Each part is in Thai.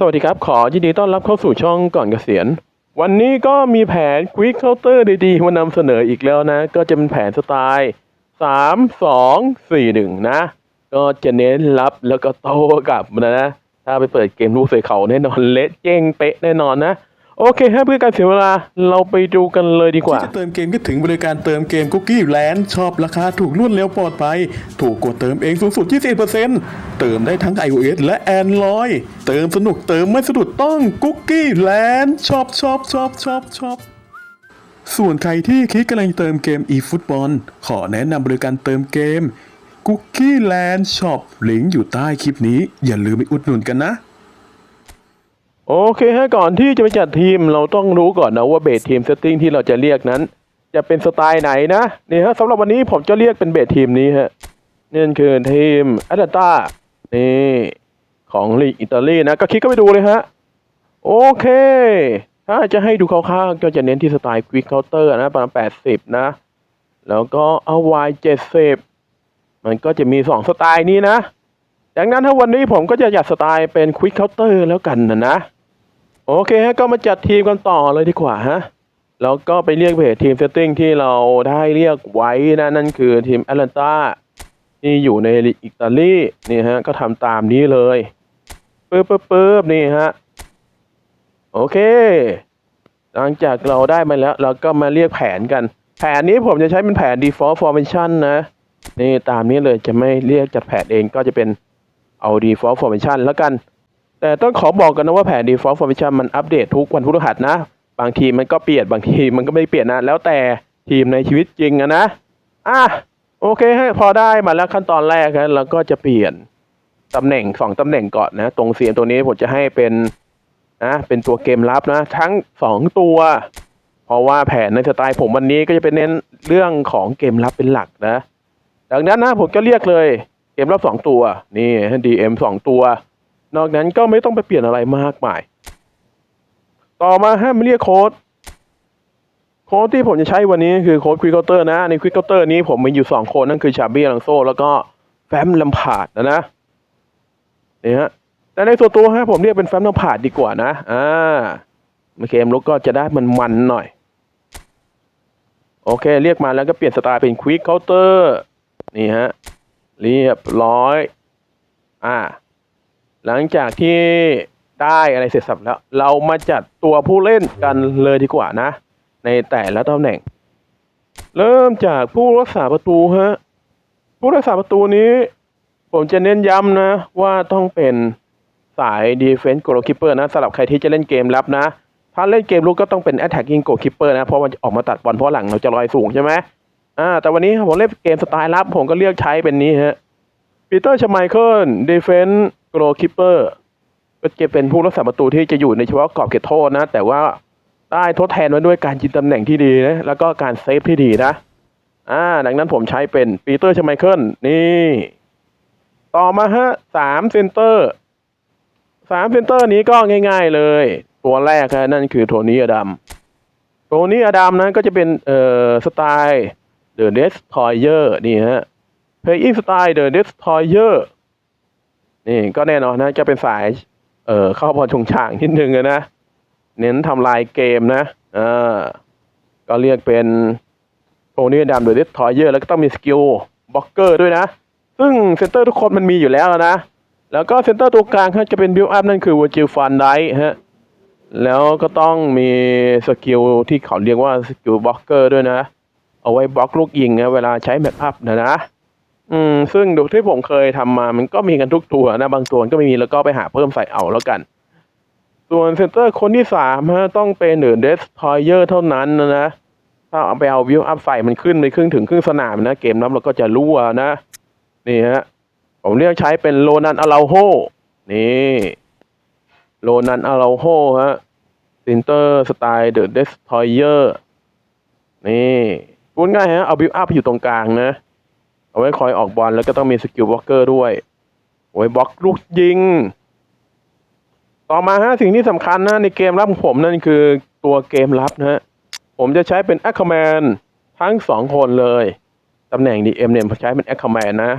สวัสดีครับ ขอยินดีต้อนรับเข้าสู่ช่องก่อนเกษียณ วันนี้ก็มีแผนควิกเคาน์เตอร์ดีๆมานำเสนออีกแล้วนะ ก็จะเป็นแผนสไตล์3 2 4 1นะ ก็จะเน้นรับแล้วก็โต้กลับนะ ถ้าไปเปิดเกมลูกเสือเขาแน่นอนเละเจ้งเป๊ะแน่นอนนะ โอเคฮะเพื่อการเสียเวลาเราไปดูกันเลยดีกว่าที่จะเติมเกมก็ถึงบริการเติมเกมคุกกี้แลนด์ชอบราคาถูกรวดเร็วปลอดภัย ถูกกดเติมเองสูงสุด 20%เติมได้ทั้ง iOS และ Android เติมสนุกเติมไม่สะดุดต้องคุกกี้แลนด์ชอบชอบชอบชอบชอบส่วนใครที่คิดกำลังเติมเกม eFootball ขอแนะนำบริการเติมเกม Cookie Land Shop ลิงก์อยู่ใต้คลิปนี้ อย่าลืมไปอุดหนุนกันนะ โอเคฮะก่อนที่จะไปจัดทีมเราต้องรู้ก่อนนะว่าเบสทีมเซตติ้งที่เราจะเรียกนั้น จะเป็นสไตล์ไหนนะนี่ฮะสำหรับวันนี้ผมจะเรียกเป็นเบสทีมนี้ฮะนี่คือทีมแอตแลนตานี่ของลีกอิตาลีนะ ก็คลิกเข้าไปดูเลยฮะ โอเค ถ้าจะให้ดูคร่าวๆก็จะเน้นที่สไตล์ควิกเคาน์เตอร์นะประมาณ 80 นะ แล้วก็เอาวาย70มันก็จะมี 2 สไตล์นี้นะดังนั้นถ้าวันนี้ผมก็จะจัดสไตล์เป็นควิกเคาน์เตอร์แล้วกันนะนะ โอเคฮะก็มาจัดทีมกันต่อเลยดีกว่าฮะแล้วก็ไปเรียกเพจทีมเซตติ้งที่เราได้เรียกไว้นะนั่นคือทีมแอตแลนตาที่อยู่ในอิตาลีนี่ฮะก็ทำตามนี้เลยปึ๊บปึ๊บปึ๊บนี่ฮะโอเค หลังจากเราได้มาแล้ว เราก็มาเรียกแผนกัน แผนนี้ผมจะใช้เป็นแผน default formation นะ นี่ตามนี้เลยจะไม่เรียกจัดแผนเองก็จะเป็นเอา default formation แล้วกัน แต่ต้องขอบอกกันนะว่าแผน default formation มันอัปเดตทุกวันพฤหัสนะ บางทีมันก็เปลี่ยนบางทีมันก็ไม่เปลี่ยนนะ แล้วแต่ทีมในชีวิตจริงนะอะโอเคฮะพอได้มาแล้วขั้นตอนแรกนะเราก็จะเปลี่ยนตำแหน่งสองตำแหน่งก่อนนะ ตรงเสียงตัวนี้ผมจะให้เป็นนะเป็นตัวเกมลับนะ ทั้งสองตัว เพราะว่าแผนในสไตล์ผมวันนี้ก็จะเป็นเน้นเรื่องของเกมลับเป็นหลักนะ ดังนั้นนะผมก็เรียกเลยเกมรับสองตัวนี่ DM สองตัว นอกนั้นก็ไม่ต้องไปเปลี่ยนอะไรมากมาย ต่อมาให้มเรียกโค้ด โค้ดที่ผมจะใช้วันนี้คือโค้ดควิกเคาน์เตอร์นะ ในควิกเคาน์เตอร์นี้ผมมีอยู่สองคนนั่นคือชาบี้ลังโซแล้วก็แฟมลัมพาดนะนะนี่ฮะแต่ในส่วนตัวฮะผมเรียกเป็นแฟมลัมพาดดีกว่านะอ่าเกมลุกก็จะได้มันมันหน่อย โอเค เรียกมาแล้วก็เปลี่ยนสไตล์เป็นควิกเคาน์เตอร์นี่ฮะเรียบร้อย อ่า หลังจากที่ได้อะไรเสร็จสับแล้ว เรามาจัดตัวผู้เล่นกันเลยดีกว่านะ ในแต่ละตำแหน่ง เริ่มจากผู้รักษาประตูฮะผู้รักษาประตูนี้ ผมจะเน้นย้ำนะ ว่าต้องเป็นสาย defense goalkeeper นะสำหรับใครที่จะเล่นเกมรับนะ ถ้าเล่นเกมลุกก็ต้องเป็น attacking goalkeeper นะ เพราะมันจะออกมาตัดบอลเพราะหลังเราจะลอยสูงใช่ไหมอ่าแต่วันนี้ผมเล่นเกมสไตล์รับผมก็เลือกใช้เป็นนี้ฮะปีเตอร์ชไมเคิลดีเฟนส์ โกลคิปเปอร์ก็จะเป็นผู้รักษาประตูที่จะอยู่ในเฉพาะกรอบเขตโทษนะ แต่ว่าได้ทดแทนมาด้วยการยิงตำแหน่งที่ดีนะแล้วก็การเซฟที่ดีนะ อ่า ดังนั้นผมใช้เป็นปีเตอร์ชไมเคิลนี่ ต่อมาฮะสามเซนเตอร์สามเซนเตอร์นี้ก็ง่าย ๆเลย ตัวแรกฮะนั่นคือโทนี่อดัมโทนี่อดัมนั้นก็จะเป็นเอ่อสไตล์เดอะเดสทอยเยอร์นี่ฮะ Playing Style The Destroyer นี่ก็แน่นอนนะจะเป็นสาย เอ่อเข้าบอลชงช่างนิดนึงนะ เน้นทำลายเกมนะอ่าก็เรียกเป็นโทนี่ดัม The Destroyer แล้วก็ต้องมีสกิลบล็อกเกอร์ด้วยนะ ซึ่งเซนเตอร์ทุกคนมันมีอยู่แล้วนะ แล้วก็เซนเตอร์ตัวกลางครับจะเป็นบิ l อัพนั่นคือ Virgil van Dijk ฮะแล้วก็ต้องมีสกิลที่เขาเรียกว่าสกิลบล็อกเกอร์ด้วยนะ เอาไว้บล็อกลูกยิงนะเวลาใช้แมทอัพนะนะ อืมซึ่งดูที่ผมเคยทำมามันก็มีกันทุกตัวนะบางตัวก็ไม่มีแล้วก็ไปหาเพิ่มใส่เอาแล้วกัน ส่วนเซนเตอร์คนที่สามฮะต้องเป็นเดอเดสทอยเยอร์เท่านั้นนะนะ ถ้าเอาไปเอาวิวอัพใส่มันขึ้นไปครึ่งถึงครึ่งสนามนะ เกมนั้นเราก็จะรั่วนะ นี่ฮะ ผมเรียกใช้เป็นโลนันอาราโฮนี่โลนันอาราโฮฮะเซนเตอร์สไตล์เดอะเดสทอยเยอร์นี่พูดง่ายฮะเอาบิวอัพอยู่ตรงกลางนะ เอาไว้คอยออกบอลแล้วก็ต้องมีสกิลบล็อกเกอร์ด้วยเอาไว้บล็อกลูกยิง ต่อมาฮะสิ่งที่สำคัญนะในเกมรับของผมนั่นคือตัวเกมรับนะฮะผมจะใช้เป็นแอคค m แมนทั้งสองคนเลยตำแหน่ง DM เนี่ยผมใช้เป็นแอคค m แมนนะ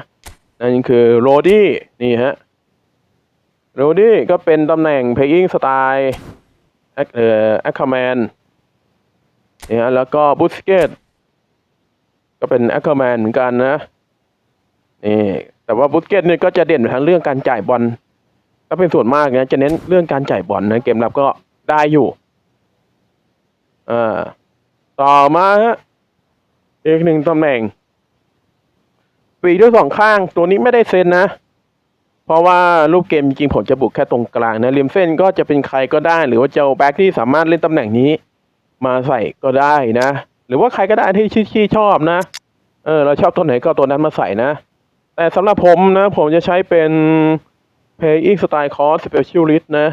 นั่นคือโรดี้นี่ฮะโรดี้ก็เป็นตำแหน่ง playing style เอ่อ a c k e r m a n เนี่ยแล้วก็บุสเกตก็เป็น a c k e r m a n เหมือนกันนะ นี่แต่ว่าบุสเกตเนี่ยก็จะเด่นไปทางเรื่องการจ่ายบอลก็เป็นส่วนมากนะจะเน้นเรื่องการจ่ายบอลนะเกมรับก็ได้อยู่อ่าต่อมาฮะอีกหนึ่งตำแหน่งปีด้วยสองข้างตัวนี้ไม่ได้เซนนะ เพราะว่ารูปเกมจริงผมจะบุกแค่ตรงกลางนะริมเส้นก็จะเป็นใครก็ได้ หรือว่าเจ้าแบ็กที่สามารถเล่นตำแหน่งนี้ มาใส่ก็ได้นะ หรือว่าใครก็ได้ที่ที่ชอบนะ เออเราชอบตัวไหนก็ตัวนั้นมาใส่นะ แต่สำหรับผมนะ ผมจะใช้เป็น Paying style cost specialist นะ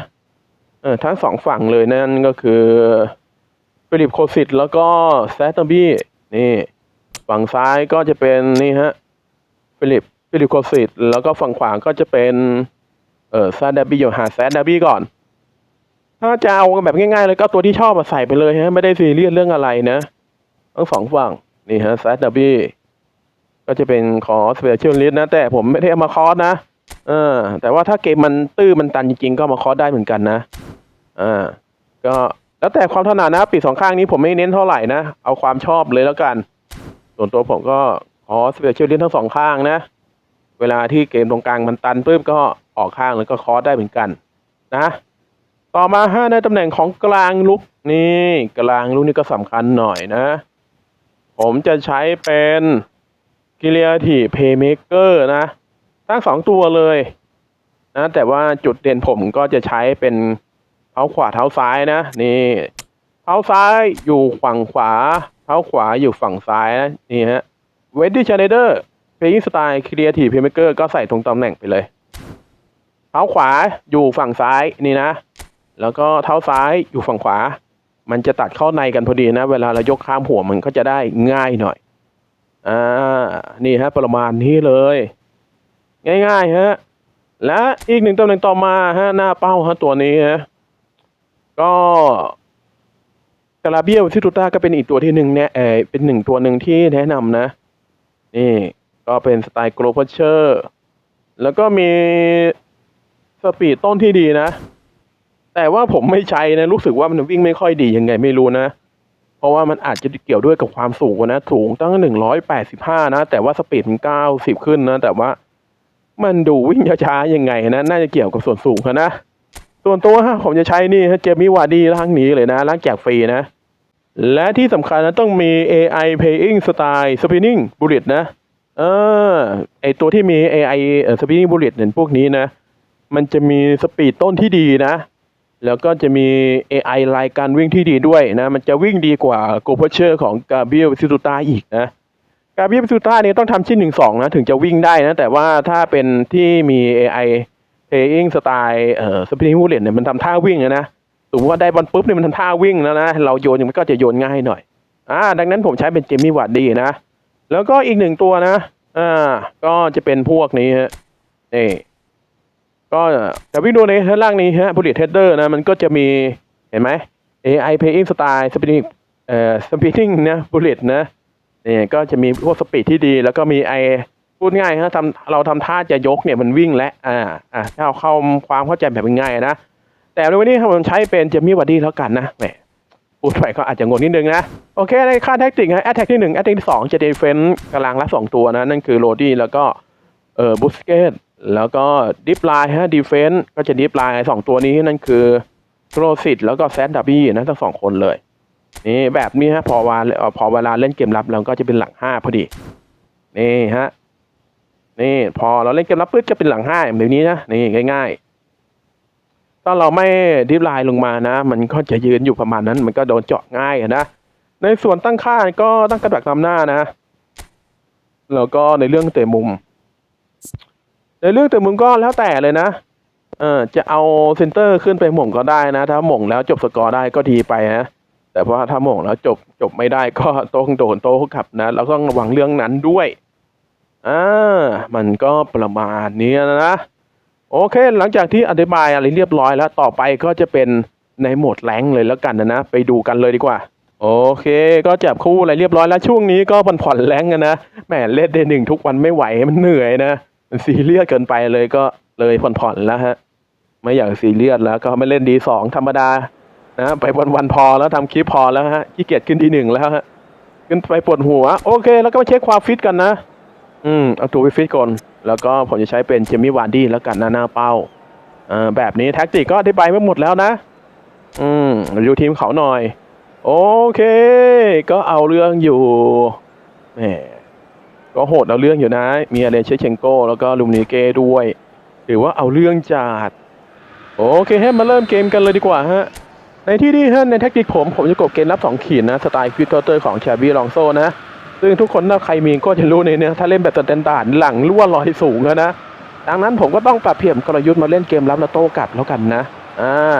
เออทั้งสองฝั่งเลยนั่นก็คือฟิลิปโคสิตแล้วก็แซตเตอร์บี้นี่ ฝั่งซ้ายก็จะเป็นนี่ฮะฟิลิปฟิลิปโคสิตแล้วก็ฝั่งขวาก็จะเป็นเอ่อซาดาบี้อยู่หาแซดาบี้ก่อน ถ้าจะเอาแบบง่ายๆเลยก็ตัวที่ชอบมาใส่ไปเลยฮะ ไม่ได้ซีเรียสเรื่องอะไรนะ ทั้งสองฝั่งนี่ฮะแซดาบี้ ก็จะเป็นคอสเปเชียลลิสนะ แต่ผมไม่ได้เอามาคอสนะเออแต่ว่าถ้าเกมมันตื้อมันตันจริงๆ ก็มาคอสได้เหมือนกันนะอ่าก็แล้วแต่ความถนัดนะปีสองข้างนี้ผมไม่เน้นเท่าไหร่นะ เอาความชอบเลยแล้วกัน ส่วนตัวผมก็ขอสเปเชียลลิสทั้งสองข้างนะ เวลาที่เกมตรงกลางมันตันปุ๊บก็ออกข้างแล้วก็คอสได้เหมือนกันนะต่อมาฮะในตำแหน่งของกลางลุกนี่กลางลุกนี่ก็สำคัญหน่อยนะ ผมจะใช้เป็น กิเลียทีเพย์เมเกอร์นะทั้งสองตัวเลยนะแต่ว่าจุดเด่นผมก็จะใช้เป็นเท้าขวาเท้าซ้ายนะ นี่เท้าซ้ายอยู่ฝั่งขวา เท้าขวาอยู่ฝั่งซ้ายนะนี่ฮะเวดดี้ชาเนเดอร์เพย์สไตล์ครีเอทีฟเพย์เมเกอร์ก็ใส่ตรงตำแหน่งไปเลย เท้าขวาอยู่ฝั่งซ้ายนี่นะ แล้วก็เท้าซ้ายอยู่ฝั่งขวา มันจะตัดเข้าในกันพอดีนะ เวลาเรายกข้ามหัวมันก็จะได้ง่ายหน่อย อ่า นี่ฮะประมาณนี้เลย ง่ายๆฮะ และอีกหนึ่งตำแหน่งต่อมาฮะหน้าเป้าฮะตัวนี้ฮะ ก็กาลาเบียวิซิตุต้าก็เป็นอีกตัวที่หนึ่งเนี่ยเออเป็นหนึ่งตัวหนึ่งที่แนะนำนะ นี่ ก็เป็นสไตล์โกลพัชเชอร์แล้วก็มีสปีดต้นที่ดีนะ แต่ว่าผมไม่ใช้นะ รู้สึกว่ามันวิ่งไม่ค่อยดียังไงไม่รู้นะ เพราะว่ามันอาจจะเกี่ยวด้วยกับความสูงนะ สูงตั้งหนึ่งร้อยแปดสิบห้านะ แต่ว่าสปีดมันเก้าสิบขึ้นนะ แต่ว่ามันดูวิ่งช้าๆยังไงนะ น่าจะเกี่ยวกับส่วนสูงนะ ส่วนตัวฮะผมจะใช้นี่ฮะเจมี่วาร์ดีร่างนี้เลยนะร่างแจกฟรีนะ และที่สำคัญนะต้องมี AI Playing Style Spinning Bullet นะ เออไอตัวที่มี AI Spinning Bullet เนี่ยพวกนี้นะ มันจะมีสปีดต้นที่ดีนะ แล้วก็จะมี AI รายการวิ่งที่ดีด้วยนะ มันจะวิ่งดีกว่าโกเพเชอร์ของกาเบียลซิตูตาอีกนะกาเบียลซิตูตาเนี่ยต้องทำชิ้นหนึ่งสองนะถึงจะวิ่งได้นะ แต่ว่าถ้าเป็นที่มี AI playing style เอ่อ spinning bullet เนี่ยมันทำท่าวิ่งอะนะสมมติว่าได้บอลปุ๊บเนี่ยมันทำท่าวิ่งแล้วนะ เราโยนมันก็จะโยนง่ายหน่อยอ่าดังนั้นผมใช้เป็นเจมี่วัดดีนะ แล้วก็อีกหนึ่งตัวนะอ่าก็จะเป็นพวกนี้ฮะนี่ ก็แต่วิ่งดูในด้นล่างนี้ฮะ bullet header นะ มันก็จะมี เห็นไหม AI playing style spinning เอ่อ spinning นะ bullet นะนี่ก็จะมีพวกสปีดที่ดี แล้วก็มีไอพูดง่ายฮะทำเราทำท่าจะยกเนี่ยมันวิ่งและอ่าอ่าถ้าเอาเข้าความเข้าใจแบบง่ายนะ แต่ในวันนี้ผมใช้เป็นเจมี่วัดดี้แล้วกันนะแหมพูดไปก็อาจจะงงนิดนึงนะ โอเค ในค่าแท็กติกฮะแอตแทกที่หนึ่งแอตแทกที่สองจะเดฟเฟนกำลังละสองตัวนะ นั่นคือโรดี้แล้วก็เอ่อบุสเกต แล้วก็ดิฟไลน์ฮะดีเฟนก็จะดิฟไลน์สองตัวนี้นั่นคือโรสิตแล้วก็แซดดับบี้นะทั้งสองคนเลยนี่แบบนี้ฮะพอวาเอ่อพอเวลาเล่นเกมรับเราก็จะเป็นหลังห้าพอดีนี่ฮะนี่พอเราเล่นเกมรับปุ๊บจะเป็นหลังห้าแบบนี้นะนี่ง่ายๆถ้าเราไม่ดิฟไลน์ลงมานะ มันก็จะยืนอยู่ประมาณนั้น มันก็โดนเจาะง่ายนะในส่วนตั้งค่าก็ตั้งกระดักนำหน้านะแล้วก็ในเรื่องเตะมุม ในเรื่องเตะมุมก็แล้วแต่เลยนะเออจะเอาเซนเตอร์ขึ้นไปหม่งก็ได้นะ ถ้าหม่งแล้วจบสกอร์ได้ก็ดีไปนะแต่ว่าถ้าหม่งแล้วจบจบไม่ได้ก็ต้องโดนโต๊ะขับนะเราต้องระวังเรื่องนั้นด้วยอ่ามันก็ประมาณนี้นะโอเค หลังจากที่อธิบายอะไรเรียบร้อยแล้วต่อไปก็จะเป็นในโหมดแรงเลยแล้วกันนะนะไปดูกันเลยดีกว่า โอเค ก็จับคู่อะไรเรียบร้อยแล้วช่วงนี้ก็ผ่อนผ่อนแรงกันนะแหมเล่นเดนหนึ่งทุกวันไม่ไหวมันเหนื่อยนะ ซีเรียสเกินไปเลยก็เลยผ่อนผ่อนแล้วฮะ ไม่อยากซีเรียสแล้วก็ไม่เล่นดีสองธรรมดานะไปวันวันๆพอแล้วทำคลิปพอแล้วฮะขี้เกียจขึ้นทีหนึ่งแล้วฮะขึ้นไปปวดหัว โอเค แล้วก็มาเช็คความฟิตกันนะ อืมเอาตัวไปฟิตก่อนแล้วก็ผมจะใช้เป็นเจมี่วานดี้แล้วกันนะหน้าเป้าเอ่าแบบนี้แท็กติกก็อธิบายไม่หมดแล้วนะ อืมรีวิวทีมเขาหน่อย โอเค ก็เอาเรื่องอยู่แหม ก็โหดเอาเรื่องอยู่นะ มีอาเรนเชเชงโก แล้วก็ลูมนิเก้ด้วย หรือว่าเอาเรื่องจัดโอเคให้มาเริ่มเกมกันเลยดีกว่าฮะ ในที่นี้ฮะในแท็กติกผมผมจะกดเกมรับ 2 ขีดนะ สไตล์ควิกเตอร์ของชาบีลองโซนะ ซึ่งทุกคนถ้าใครมีก็จะรู้ในเนี้ยถ้าเล่นแบบสแตนดาร์ดหลังรั่วลอยสูงนะ ดังนั้นผมก็ต้องปรับเปลี่ยนกลยุทธ์มาเล่นเกมรับแล้วโต้กลับแล้วกันนะ อ่า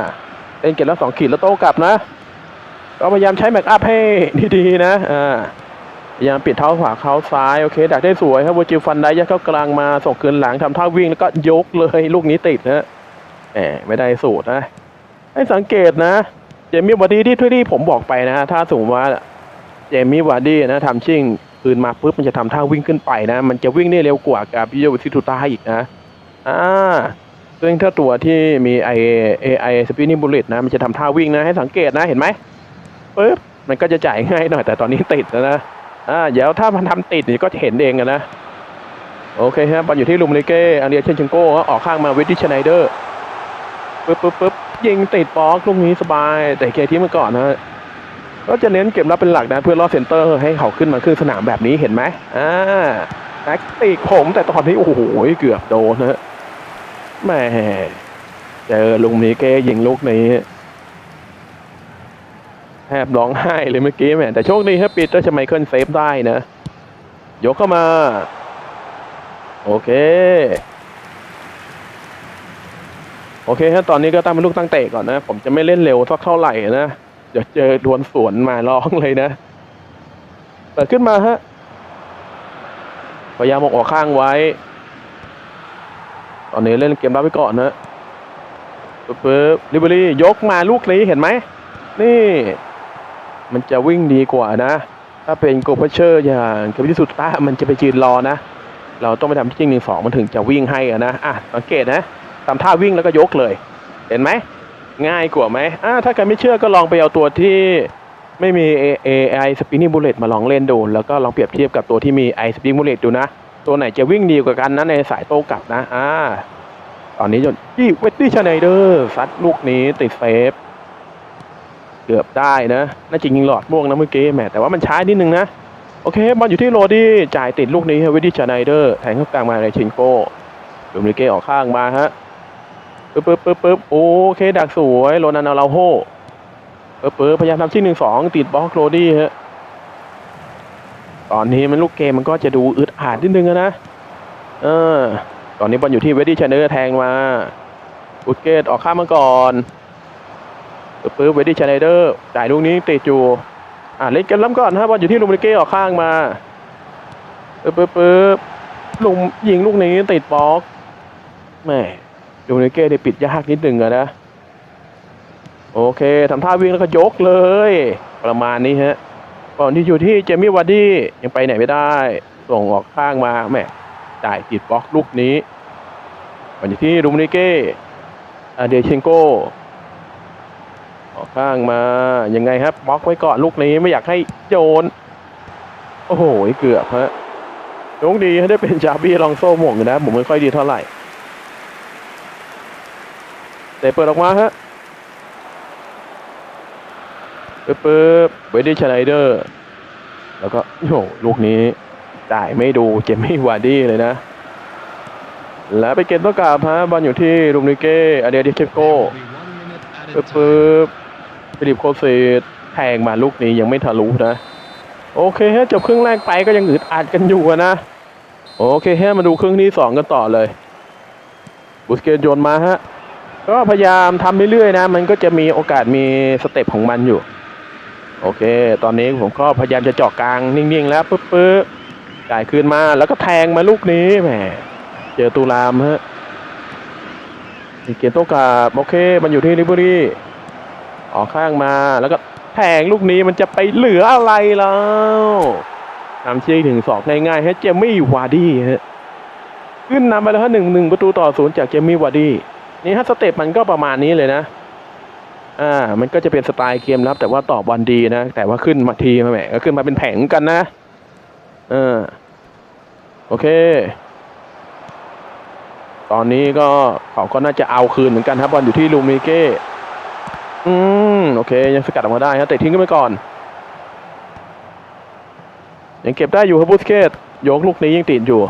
เล่นเกมรับสองขีดแล้วโต้กลับนะ ก็พยายามใช้แม็กอัพให้ดีๆนะ อ่า ยายามปิดเท้าขวาเข้าซ้าย โอเคดักได้สวยครับวจิวฟันได้ยัดเข้ากลางมาส่งคืนหลังทำท่าวิ่งแล้วก็ยกเลยลูกนี้ติดนะแหมไม่ได้สูตรนะให้สังเกตนะ เจมี่วาร์ดี้ที่ที่ผมบอกไปนะถ้าสมมติว่าเจมี่วาร์ดี้นะทำชิ่งคืนมาปุ๊บมันจะทำท่าวิ่งขึ้นไปนะ มันจะวิ่งได้เร็วกว่ากับพิโยวิซิทูต้าอีกนะอ่าซึ่งถ้าตัวที่มีไอเอไอสปินนิ่บุลเลตนะมันจะทำท่าวิ่งนะให้สังเกตนะเห็นไหมปุ๊บมันก็จะจ่ายง่ายหน่อยแต่ตอนนี้ติดแล้วนะ อ่าเดี๋ยวถ้ามันทำติดนี่ก็เห็นเองนะ โอเคครับบอลอยู่ที่ลุมเลเก้อาเรียเชนเชงโก้ออกข้างมาเวดดี้ชไนเดอร์ปึ๊บปึ๊บปึ๊บยิงติดบล็อกลูกนี้สบาย แต่เคที่มาก่อนนะก็จะเน้นเก็บรับเป็นหลักนะเพื่อล่อเซนเตอร์ให้เขาขึ้นมาขึ้นสนามแบบนี้เห็นไหมอ่าแท็กติกผมแต่ตอนนี้โอ้โหเกือบโดนนะแหม่เจอลุงนี้เก้ยิงลูกนี้ แทบร้องไห้เลยเมื่อกี้แม่แต่โชคดีครับปีเตอร์ชไมเคิลเซฟได้นะ ยกเข้ามา โอเค โอเคครับตอนนี้ก็ตั้งเป็นลูกตั้งเตะก่อนนะ ผมจะไม่เล่นเร็วสักเท่าไหร่นะเดี๋ยวเจอดวลสวนมาร้องเลยนะเปิดขึ้นมาฮะพยายามออกข้างไว้ ตอนนี้เล่นเกมรับไปก่อนนะปึ๊บลิเบอรี่ยกมาลูกนี้เห็นไหมนี่ มันจะวิ่งดีกว่านะ ถ้าเป็นโกเพเชอร์อย่างเควิสุดต้ามันจะไปยืนรอนะ เราต้องไปทำที่จริงหนึ่งสองมันถึงจะวิ่งให้อะนะอะสังเกตนะทำท่าวิ่งแล้วก็ยกเลย เห็นไหมง่ายกว่าไหมอ่าถ้าใครไม่เชื่อก็ลองไปเอาตัวที่ไม่มี AI Spinning Bullet มาลองเล่นดู แล้วก็ลองเปรียบเทียบกับตัวที่มี i Spinning Bullet ดูนะ ตัวไหนจะวิ่งดีกว่ากันนะในสายโต้กลับนะอ่าตอนนี้จนที่เวตตี้ชไนเดอร์ซัดลูกนี้ติดเซฟ เกือบได้นะ น่าจะยิงหลอดม่วงนะเมื่อกี้แหมแต่ว่ามันช้านิดนึงนะ โอเคบอลอยู่ที่โรดี้จ่ายติดลูกนี้เวตตี้ชไนเดอร์แทงเข้ากลางมาในชิงโก้ดูมิเก้ออกข้างมาฮะปึ๊บปึ๊บปึ๊บปึ๊บโอเคดักสวยโรนันอาราโฮปึ๊บปึ๊บพยายามทำที่หนึ่งสองติดบล็อกโรดี้ฮะตอนนี้มันลูกเกมมันก็จะดูอึดอัดนิดนึงนะเออตอนนี้บอลอยู่ที่เวดดี้ชเนอร์แทงมาอุดเกตออกข้ามมาก่อน ปึ๊บปึ๊บเวดดี้ชนเนอร์จ่ายลูกนี้ติดอยู่อ่าเล่นกันล้ำก่อนฮะบอลอยู่ที่ลูมิเก้ออกข้างมาปึ๊บปึ๊บปึ๊บลุมยิงลูกนี้ติดบล็อกแม่ดูในเก้ได้ปิดยากนิดหนึ่งอะนะโอเคทำท่าวิ่งแล้วก็ยกเลย ประมาณนี้ฮะก่อนที่อยู่ที่เจมี่วาร์ดี้ยังไปไหนไม่ได้ ส่งออกข้างมาแม่จ่ายติดบล็อกลูกนี้วันที่รูมนิเก้อาเดเชนโกออก ข้างมายังไงครับบล็อกไว้ก่อนลูกนี้ไม่อยากให้โยน โอ้โหเกือบฮะโชคดีได้เป็นจาบี้ลองโซ่หม่งนะผมไม่ค่อยดีเท่าไหร่เตะเปิดออกมาฮะปึ๊บปึ๊บเวดดี้ชไนเดอร์ แล้วก็โยลูกนี้จ่ายไม่ดูเจมี่วาร์ดี้เลยนะ แล้วไปเกมต้องกลับฮะบอลอยู่ที่รูมนิเก้อาเดียดิเคปโก้ปึ๊บปึ๊บ ฟิลิปโคเซตแทงมาลูกนี้ยังไม่ทะลุนะ โอเคฮะจบครึ่งแรกไปก็ยังอึดอัดกันอยู่นะ โอเคฮะมาดูครึ่งที่สองกันต่อเลย บุสเกตโยนมาฮะ ก็พยายามทำเรื่อยๆนะ มันก็จะมีโอกาสมีสเต็ปของมันอยู่ โอเค ตอนนี้ผมก็พยายามจะเจาะกลางนิ่งๆแล้วปึ๊บปึ๊บจ่ายคืนมาแล้วก็แทงมาลูกนี้แหมเจอตูรามฮะอีกเกมโตกาบโอเค มันอยู่ที่ลิเบอรี่ ออกข้างมาแล้วก็แทงลูกนี้มันจะไปเหลืออะไรแล้วทำเชียงถึงสองง่ายๆให้เจมี่วาร์ดี้ฮะขึ้นนำไปแล้วฮะหนึ่งหนึ่งประตูต่อศูนย์จากเจมี่วาร์ดี้นี่ฮะสเต็ปมันก็ประมาณนี้เลยนะอ่ามันก็จะเป็นสไตล์เกมรับ แต่ว่าตอบบอลดีนะ แต่ว่าขึ้นมาทีมาแหมก็ขึ้นมาเป็นแผงกันนะเออโอเค ตอนนี้ก็เขาก็น่าจะเอาคืนเหมือนกันครับบอลอยู่ที่ลูมิเก้ อืมโอเค ยังสกัดออกมาได้ฮะเตะทิ้งขึ้นไปก่อน ยังเก็บได้อยู่ครับบูสเกตยกลูกนี้ยังติดอยู่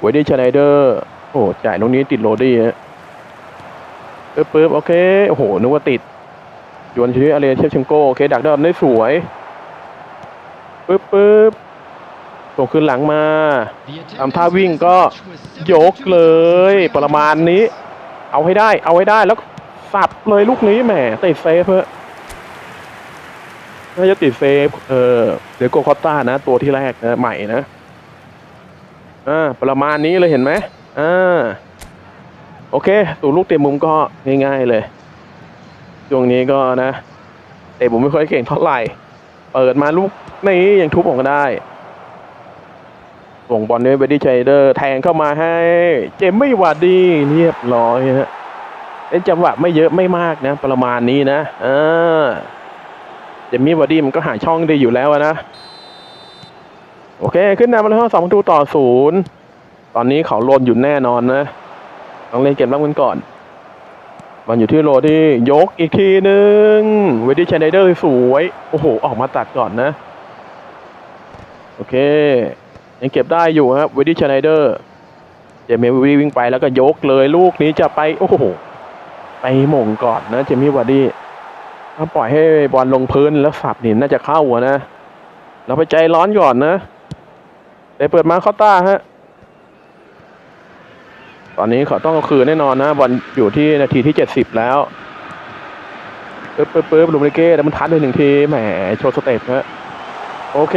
เวดี้ชไนเดอร์โอ้จ่ายลูกนี้ติดโรดี้ฮะปึ๊บปึ๊บโอเคโอ้โหนึกว่าติดยวนชีวิตอาเรเชฟเชมโกโอเคดักได้ได้สวยปึ๊บปึ๊บส่งคืนหลังมาทำท่าวิ่งก็ยกเลยประมาณนี้ เอาให้ได้ เอาให้ได้แล้ว สับเลยลูกนี้แหมติดเซฟเพื่อน่าจะติดเซฟ เออเดี๋ยวโกคอตต้านะ ตัวที่แรกนะใหม่นะอ่าประมาณนี้เลยเห็นไหมอ่าโอเคตัวลูกเตะมุมก็ง่ายๆเลยช่วงนี้ก็นะเตะผมไม่ค่อยเก่งเท่าไหร่ เปิดมาลูกนี้ยังทุบออกมาได้ส่งบอลด้วยเบดดี้ไชเดอร์แทงเข้ามาให้ เจมไม่หวัดดีเรียบร้อยฮะ เล่นจังหวะไม่เยอะไม่มากนะ ประมาณนี้นะเออเจมมี่วาร์ดี้มันก็หาช่องได้อยู่แล้วนะ โอเค ขึ้นนำมาแล้วสองประตูต่อศูนย์ตอนนี้เขาโลนอยู่แน่นอนนะต้องเล่นเกมรับกันก่อน มันอยู่ที่โรที่ยกอีกทีหนึ่งเวดี้ไชเดอร์สวย โอ้โห ออกมาตัดก่อนนะ โอเค ยังเก็บได้อยู่ครับเวดี้ชไนเดอร์เจมี่วาร์ดี้วิ่งไปแล้วก็ยกเลยลูกนี้จะไป โอ้โห ไปหม่งก่อนนะเจมี่วาร์ดี้ถ้าปล่อยให้บอลลงพื้นแล้วสับนี่น่าจะเข้าอะนะ เราไปใจร้อนก่อนนะแต่เปิดมาเข้าต้าฮะ ตอนนี้เขาต้องเอาคืนแน่นอนนะบอลอยู่ที่นาทีที่เจ็ดสิบแล้วปึ๊บปึ๊บปึ๊บลูมิเก้แล้วมันทัดไปหนึ่งทีแหมโชว์สเต็ปฮะโอเค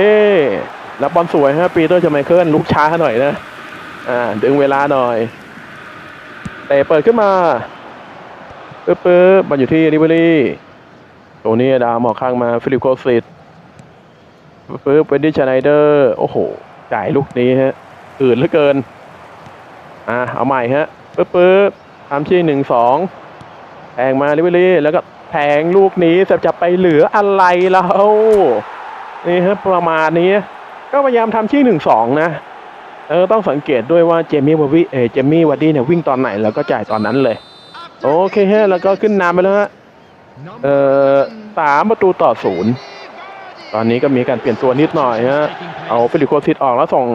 แล้วบอลสวยฮะปีเตอร์จะไมเคิลลุกช้าหน่อยนะ อ่า ดึงเวลาหน่อยเตะเปิดขึ้นมา ปึ๊บปึ๊บบอลอยู่ที่ริเบอรี่ตัวนี้ดาวหมอกข้างมาฟิลิปโคสิตปึ๊บปึ๊บเวนดี้ชไนเดอร์โอ้โหจ่ายลูกนี้ฮะอื่นเหลือเกินอ่าเอาใหม่ฮะปึ๊บปึ๊บทำที่หนึ่งสองแทงมาริเบอรี่แล้วก็แทงลูกนี้จะจะไปเหลืออะไรแล้วนี่ครับประมาณนี้ ก็พยายามทำที่หนึ่งสองนะเออต้องสังเกตด้วยว่าเจมี่วาวิเออเจมี่วัดดี้เนี่ยวิ่งตอนไหนแล้วก็จ่ายตอนนั้นเลย โอเคฮะแล้วก็ขึ้นนำไปแล้วฮะเอ่อสามประตูต่อศูนย์ตอนนี้ก็มีการเปลี่ยนตัวนิดหน่อยฮะเอาฟิลิโคซิตออกแล้วส่ง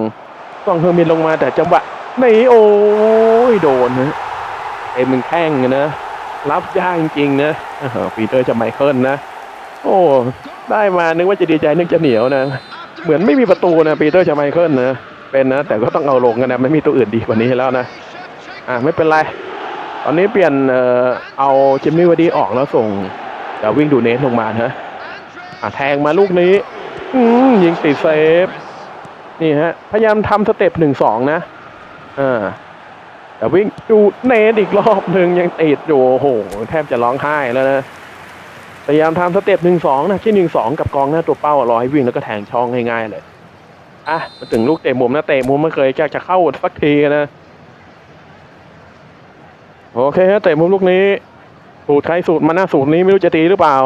ส่งเฮอร์มินลงมาแต่จังหวะนี่โอ้ยโดนนะเอ็มมึงแข้งนะรับยากจริงๆนะเออปีเตอร์จะไมเคิลนะ โอ้ได้มานึกว่าจะดีใจนึกจะเหนียวนะ เหมือนไม่มีประตูนะปีเตอร์ชาไมเคิลนะเป็นนะ แต่ก็ต้องเอาลงกันนะไม่มีตัวอื่นดีกว่านี้แล้วนะอะไม่เป็นไร ตอนนี้เปลี่ยนเอาเจมมี่วดีออกแล้วส่งดาวิ่งดูเนสลงมานะแทงมาลูกนี้ยิงติดเซฟ นี่ฮะ พยายามทำสเต็ปหนึ่งสองนะอ่าแต่วิ่งดูเนสอีกรอบหนึ่งยังติดอยู่โอ้โห แทบจะร้องไห้แล้วนะพยายามทำสเต็ปหนึ่งสองนะที่หนึ่งสองกับกองหน้าตัวเป้ารอให้วิ่งแล้วก็แทงช่องง่ายๆเลยอะมาถึงลูกเตะมุมนะเตะมุมไม่เคยจะจะเข้าสักทีนะ โอเคฮะเตะมุมลูกนี้ สูตรใครสูตรมาหน้าสูตรนี้ไม่รู้จะตีหรือเปล่า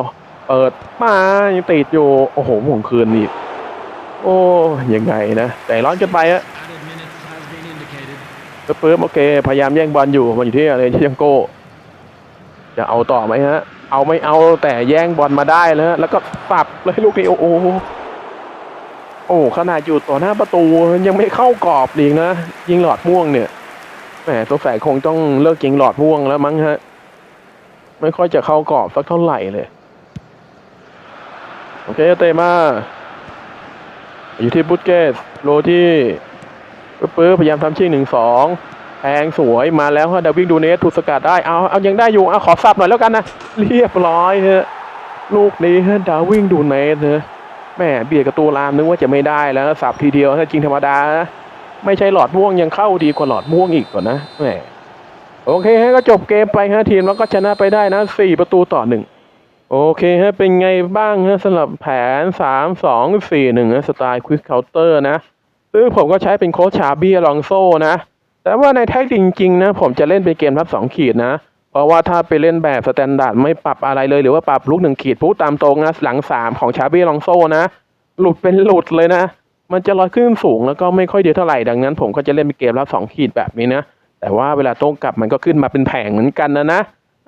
เปิดมายังติดอยู่ โอ้โหหม่งคืนอีกโอ้ยังไงนะ แต่ร้อนเกินไปอะปึ๊บปึ๊บโอเค พยายามแย่งบอลอยู่มันอยู่ที่อะไรที่ยังโก้จะเอาต่อไหมฮะ เอาไม่เอาแต่แย่งบอลมาได้แล้วฮะแล้วก็ปับเลยลูกนี้โอ้โหโอ้ขนาดอยู่ต่อหน้าประตูยังไม่เข้ากรอบอีกนะ ยิงหลอดม่วงเนี่ย แหมตัวแฝงคงต้องเลิกยิงหลอดม่วงแล้วมั้งฮะ ไม่ค่อยจะเข้ากรอบสักเท่าไหร่เลย โอเคเตมา อยู่ที่บุตเกสโรที่ปึ๊บพยายามทำชิ่งหนึ่งสองแทงสวยมาแล้วฮะดาวิ่งดูเนสถูกสกัดได้เอาเอายังได้อยู่เอาขอสับหน่อยแล้วกันนะ เรียบร้อยฮะลูกนี้ฮะดาวิ่งดูเนสนะแหม่เบียดกับตัวรามนึกว่าจะไม่ได้แล้วสับทีเดียวถ้าจริงธรรมดานะ ไม่ใช่หลอดม่วงยังเข้าดีกว่าหลอดม่วงอีกก่อนนะแหมโอเคฮะก็จบเกมไปฮะทีมแล้วก็ชนะไปได้นะสี่ประตูต่อหนึ่งโอเคฮะเป็นไงบ้างฮะสำหรับแผนสามสองสี่หนึ่งสไตล์ควิกเคาน์เตอร์นะซึ่งผมก็ใช้เป็นโค้ชชาบี้ลองโซ่นะ แต่ว่าในแท็กจริงๆนะผมจะเล่นเป็นเกมรับสองขีดนะ เพราะว่าถ้าไปเล่นแบบสแตนดาร์ดไม่ปรับอะไรเลยหรือว่าปรับลุกหนึ่งขีดปุ๊บตามตรงนะหลังสามของชาบี้ลองโซ่นะ หลุดเป็นหลุดเลยนะ มันจะลอยขึ้นสูงแล้วก็ไม่ค่อยเดีเท่าไหร่ดังนั้น ผมก็จะเล่นเป็นเกมรับสองขีดแบบนี้นะแต่ว่าเวลาโต้กลับมันก็ขึ้นมาเป็นแผงเหมือนกันนะนะ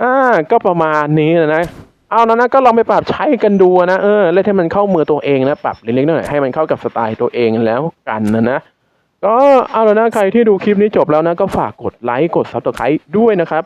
อ่าก็ประมาณนี้นะนะเอานะนะก็ลองไปปรับใช้กันดูนะเออเล่นให้มันเข้ามือตัวเองนะปรับเล็กๆหน่อยๆให้มันเข้ากับสไตล์ตัวเองแล้วกันนะนะก็เอาแล้วนะใครที่ดูคลิปนี้จบแล้วนะก็ฝากกดไลค์กดซับสไครต์ด้วยนะครับ